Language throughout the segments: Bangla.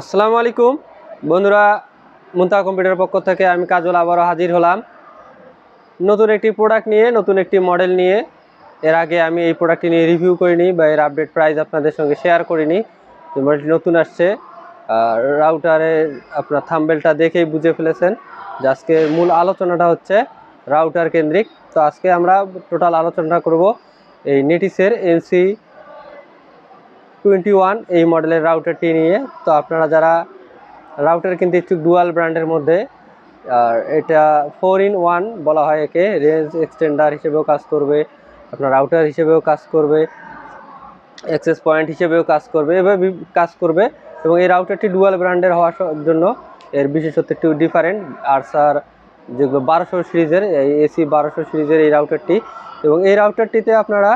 আসসালামু আলাইকুম। বন্ধুরা মুন্তা কম্পিউটার পক্ষ থেকে আমি কাজল আবারও হাজির হলাম। নতুন একটি প্রোডাক্ট নিয়ে, নতুন একটি মডেল নিয়ে। এর আগে আমি এই প্রোডাক্টটি নিয়ে রিভিউ করিনি বা এর আপডেট প্রাইস আপনাদের সঙ্গে শেয়ার করিনি। মডেলটি নতুন আসছে। রাউটারের আপনার থাম্বেলটা দেখেই বুঝে ফেলেছেন যে আজকে মূল আলোচনাটা হচ্ছে রাউটার কেন্দ্রিক। তো আজকে আমরা টোটাল আলোচনা করব এই নেটিসের এনসি টোয়েন্টি ওয়ান এই মডেলের রাউটারটি নিয়ে। তো আপনারা যারা রাউটার কিনতে ইচ্ছুক ডুয়াল ব্র্যান্ডের মধ্যে, আর এটা ফোর ইন ওয়ান বলা হয় একে রেঞ্জ এক্সটেন্ডার হিসেবেও কাজ করবে, আপনার রাউটার হিসেবেও কাজ করবে অ্যাক্সেস পয়েন্ট হিসেবেও কাজ করবে, এভাবে কাজ করবে। এবং এই রাউটারটি ডুয়াল ব্র্যান্ডের হওয়ার জন্য এর বিশেষত্ব একটু ডিফারেন্ট আর স্যার, যেগুলো বারোশো সিরিজের, এই এসি বারোশো সিরিজের এই রাউটারটি এবং এই রাউটারটিতে আপনারা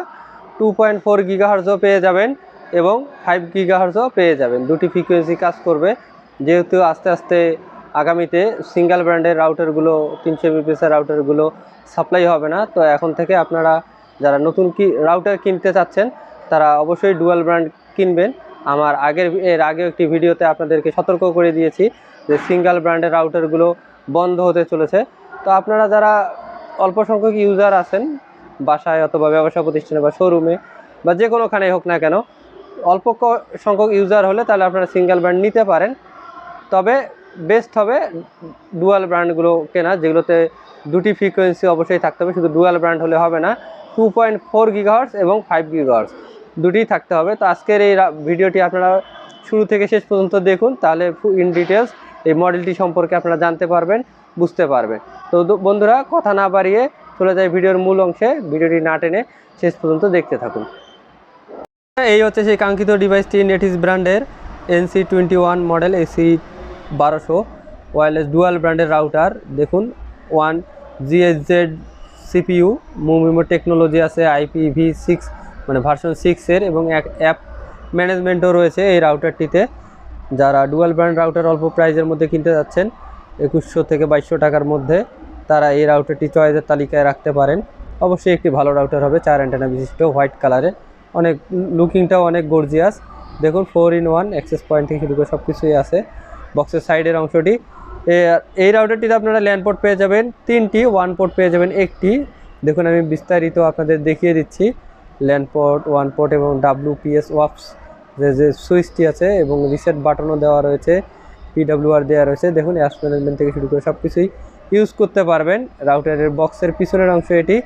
টু পয়েন্ট ফোর গিগাহার্জও পেয়ে যাবেন। এবং ফাইভ গিগাহার্জও পেয়ে যাবেন। দুটি ফ্রিকোয়েন্সি কাজ করবে। যেহেতু আস্তে আস্তে আগামীতে সিঙ্গেল ব্র্যান্ডের রাউটারগুলো তিনশো এমবিপিএসের রাউটারগুলো সাপ্লাই হবে না, তো এখন থেকে আপনারা যারা নতুন কি রাউটার কিনতে চাচ্ছেন, তারা অবশ্যই ডুয়াল ব্র্যান্ড কিনবেন। আমার আগের, এর আগেও একটি ভিডিওতে আপনাদেরকে সতর্ক করে দিয়েছি যে সিঙ্গেল ব্র্যান্ডের রাউটারগুলো বন্ধ হতে চলেছে। তো আপনারা যারা অল্প সংখ্যক ইউজার আছেন, বাসায় অথবা ব্যবসা প্রতিষ্ঠানে বা শোরুমে বা যে কোনোখানেই হোক না কেন অল্প সংখ্যক ইউজার হলে তাহলে আপনারা সিঙ্গেল ব্র্যান্ড নিতে পারেন। তবে বেস্ট হবে ডুয়াল ব্র্যান্ডগুলো কেনা, যেগুলোতে দুটি ফ্রিকোয়েন্সি অবশ্যই থাকতে হবে। শুধু ডুয়াল ব্র্যান্ড হলে হবে না টু পয়েন্ট ফোর গিগাহার্স এবং ফাইভ গিগাহার্স দুটিই থাকতে হবে। তো আজকের এই ভিডিওটি আপনারা শুরু থেকে শেষ পর্যন্ত দেখুন, তাহলে ইন ডিটেলস এই মডেলটি সম্পর্কে আপনারা জানতে পারবেন, বুঝতে পারবেন। তো বন্ধুরা, কথা না বাড়িয়ে চলে যায় ভিডিওর মূল অংশে। ভিডিওটি না টেনে শেষ পর্যন্ত দেখতে থাকুন। এই হচ্ছে সেই কাঙ্ক্ষিত ডিভাইসটি নেটিস ব্র্যান্ডের NC twenty one model AC বারোশো ওয়্যারলেস ডুয়াল ব্র্যান্ডের রাউটার দেখুন one GSZ CPU MU MIMO technology আছে আইপি ভি সিক্স মানে ভার্সন সিক্সের এবং এক অ্যাপ ম্যানেজমেন্টও রয়েছে এই রাউটারটিতে যারা ডুয়াল ব্র্যান্ড রাউটার অল্প প্রাইজের মধ্যে কিনতে যাচ্ছেন, একুশশো থেকে বাইশশো টাকার মধ্যে তারা এই রাউটারটি চয়েসের তালিকায় রাখতে পারেন। অবশ্যই একটি ভালো রাউটার হবে, চার অ্যান্টেনা বিশিষ্ট হোয়াইট কালারের অনেক লুকিংটাও অনেক গর্জিয়াস দেখুন four in one access point থেকে শুরু করে সব কিছুই আছে। বক্সের সাইডের অংশটি। এই রাউটারটিতে আপনারা ল্যান্ড পোর্ট পেয়ে যাবেন। তিনটি ওয়ান পোর্ট পেয়ে যাবেন, একটি। দেখুন, আমি বিস্তারিত আপনাদের দেখিয়ে দিচ্ছি। ল্যান্ড পোর্ট ওয়ান পোর্ট এবং ডাব্লিউ পিএস ওয়াপস যে যে সুইচটি আছে এবং রিসেট বাটনও দেওয়া রয়েছে পিডাব্লিউআর দেওয়া রয়েছে। দেখুন অ্যাপস ম্যানেজমেন্ট থেকে শুরু করে সব কিছুই ইউজ করতে পারবেন। রাউটারের বক্সের পিছনের অংশ এটি।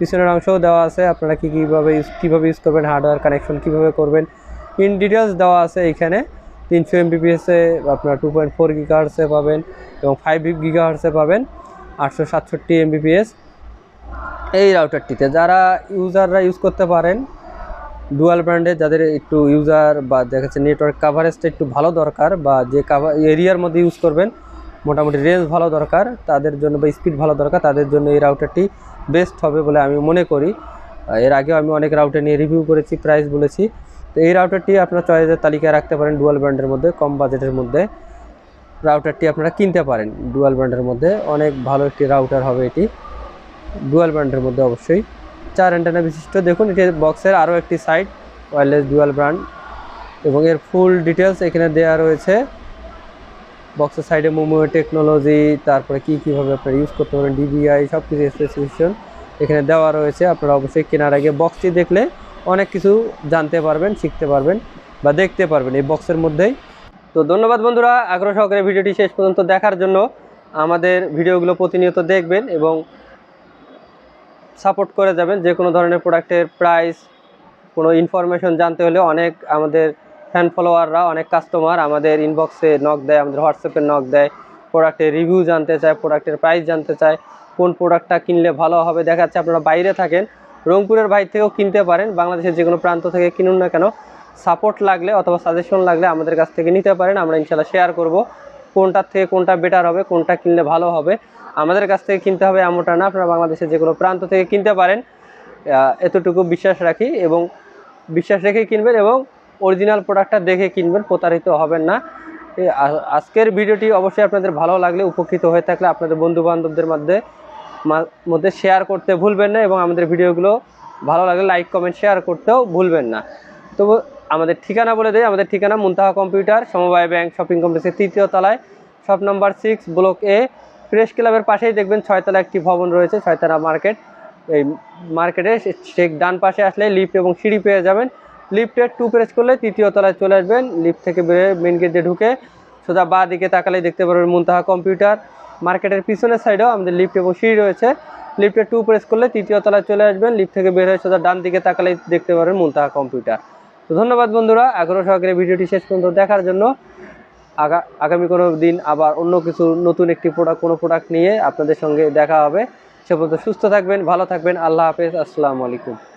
পিছনের অংশও দেওয়া আছে। আপনারা কী কীভাবে কীভাবে ইউজ করবেন হার্ডওয়্যার কানেকশন কীভাবে করবেন ইন ডিটেলস দেওয়া আছে এইখানে তিনশো এমবিপিএসে আপনার টু পয়েন্ট ফোর গিগাহার্সে পাবেন এবং ফাইভ গিগাহার্সে পাবেন, আটশো সাতষট্টি এমবিপিএস এই রাউটারটিতে যারা ইউজাররা ইউজ করতে পারেন ডুয়াল ব্র্যান্ডে যাদের একটু ইউজার বা দেখা যাচ্ছে নেটওয়ার্ক কাভারেজটা একটু ভালো দরকার বা যে কাভার এরিয়ার মধ্যে ইউজ করবেন, মোটামুটি রেঞ্জ ভালো দরকার, তাদের জন্য বা স্পিড ভালো দরকার, তাদের জন্য এই রাউটারটি বেস্ট হবে বলে আমি মনে করি। এর আগেও আমি অনেক রাউটার নিয়ে রিভিউ করেছি প্রাইস বলেছি। তো এই রাউটারটি আপনার চয়েসের তালিকায় রাখতে পারেন ডুয়াল ব্র্যান্ডের মধ্যে, কম বাজেটের মধ্যে। রাউটারটি আপনারা কিনতে পারেন ডুয়াল ব্র্যান্ডের মধ্যে। অনেক ভালো একটি রাউটার হবে এটি। ডুয়াল ব্র্যান্ডের মধ্যে অবশ্যই। চার অ্যান্টেনা বিশিষ্ট, দেখুন, এটি বক্সের আরও একটি সাইড ওয়্যারলেস ডুয়াল ব্র্যান্ড এবং এর ফুল ডিটেলস এখানে দেওয়া রয়েছে। বক্সের সাইডে মোমো টেকনোলজি তারপরে কী কীভাবে আপনারা ইউজ করতে পারেন ডিবিআই সব কিছু স্পেসিফিকেশন এখানে দেওয়া রয়েছে। আপনারা অবশ্যই কেনার আগে বক্সটি দেখলে অনেক কিছু জানতে পারবেন, শিখতে পারবেন বা দেখতে পারবেন এই বক্সের মধ্যেই। তো ধন্যবাদ বন্ধুরা, আগ্রহ সহকারে ভিডিওটি শেষ পর্যন্ত দেখার জন্য। আমাদের ভিডিওগুলো প্রতিনিয়ত দেখবেন এবং সাপোর্ট করে যাবেন। যে কোনো ধরনের প্রোডাক্টের প্রাইস কোনো ইনফরমেশন জানতে হলে অনেক আমাদের ফ্যান ফলোয়াররা অনেক কাস্টমার আমাদের ইনবক্সে নক দেয়, আমাদের হোয়াটসঅ্যাপে নক দেয় প্রোডাক্টের রিভিউ জানতে চায় প্রোডাক্টের প্রাইস জানতে চায়, কোন প্রোডাক্টটা কিনলে ভালো হবে দেখা যাচ্ছে আপনারা বাইরে থাকেন, রংপুরের বাইরে থেকেও কিনতে পারেন, বাংলাদেশের যে কোনো প্রান্ত থেকে কিনুন না কেন সাপোর্ট লাগলে অথবা সাজেশন লাগলে আমাদের কাছ থেকে নিতে পারেন, আমরা ইনশাল্লাহ শেয়ার করব, কোনটার থেকে কোনটা বেটার হবে, কোনটা কিনলে ভালো হবে, আমাদের কাছ থেকে কিনতে হবে এমনটা না, আপনারা বাংলাদেশের যে কোনো প্রান্ত থেকে কিনতে পারেন এতটুকু বিশ্বাস রাখি এবং বিশ্বাস রেখে কিনবেন এবং অরিজিনাল প্রোডাক্টটা দেখে কিনবেন, প্রতারিত হবেন না। আজকের ভিডিওটি অবশ্যই আপনাদের ভালো লাগলে, উপকৃত হয়ে থাকলে আপনাদের বন্ধু বান্ধবদের মধ্যে মধ্যে শেয়ার করতে ভুলবেন না এবং আমাদের ভিডিওগুলো ভালো লাগলে লাইক কমেন্ট শেয়ার করতেও ভুলবেন না। তো আমাদের ঠিকানা বলে দেয় আমাদের ঠিকানা মুনতাহা কম্পিউটার, সমবায় ব্যাংক, শপিং কমপ্লেক্সের তৃতীয় তলায়, shop number six block A press ক্লাবের পাশেই দেখবেন ছয়তলা একটি ভবন রয়েছে, ছয়তলা মার্কেট এই মার্কেটে ঠিক ডান পাশে আসলে লিফট এবং সিঁড়ি পেয়ে যাবেন। লিফটে টু প্রেস করলে তৃতীয় তলায় চলে আসবেন। লিফট থেকে বেরিয়ে মেন গেট দিয়ে ঢুকে সোজা বা দিকে তাকালেই দেখতে পারবেন মুনতাহা কম্পিউটার মার্কেটের পিছনের সাইডেও আমাদের লিফট এবং সিঁড়ি রয়েছে। লিফটে টু প্রেস করলে তৃতীয় তলায় চলে আসবেন। লিফট থেকে বের হয়ে সোজা ডান দিকে তাকালেই দেখতে পারবেন মুনতাহা কম্পিউটার তো ধন্যবাদ বন্ধুরা, আগ্রহ সহকারে ভিডিওটি শেষ পর্যন্ত দেখার জন্য। আগা, আগামী কোনো দিন আবার অন্য কিছু নতুন একটি প্রোডাক্ট কোনো প্রোডাক্ট নিয়ে আপনাদের সঙ্গে দেখা হবে। সে পর্যন্ত সুস্থ থাকবেন, ভালো থাকবেন। আল্লাহ হাফেজ। আসসালামু আলাইকুম।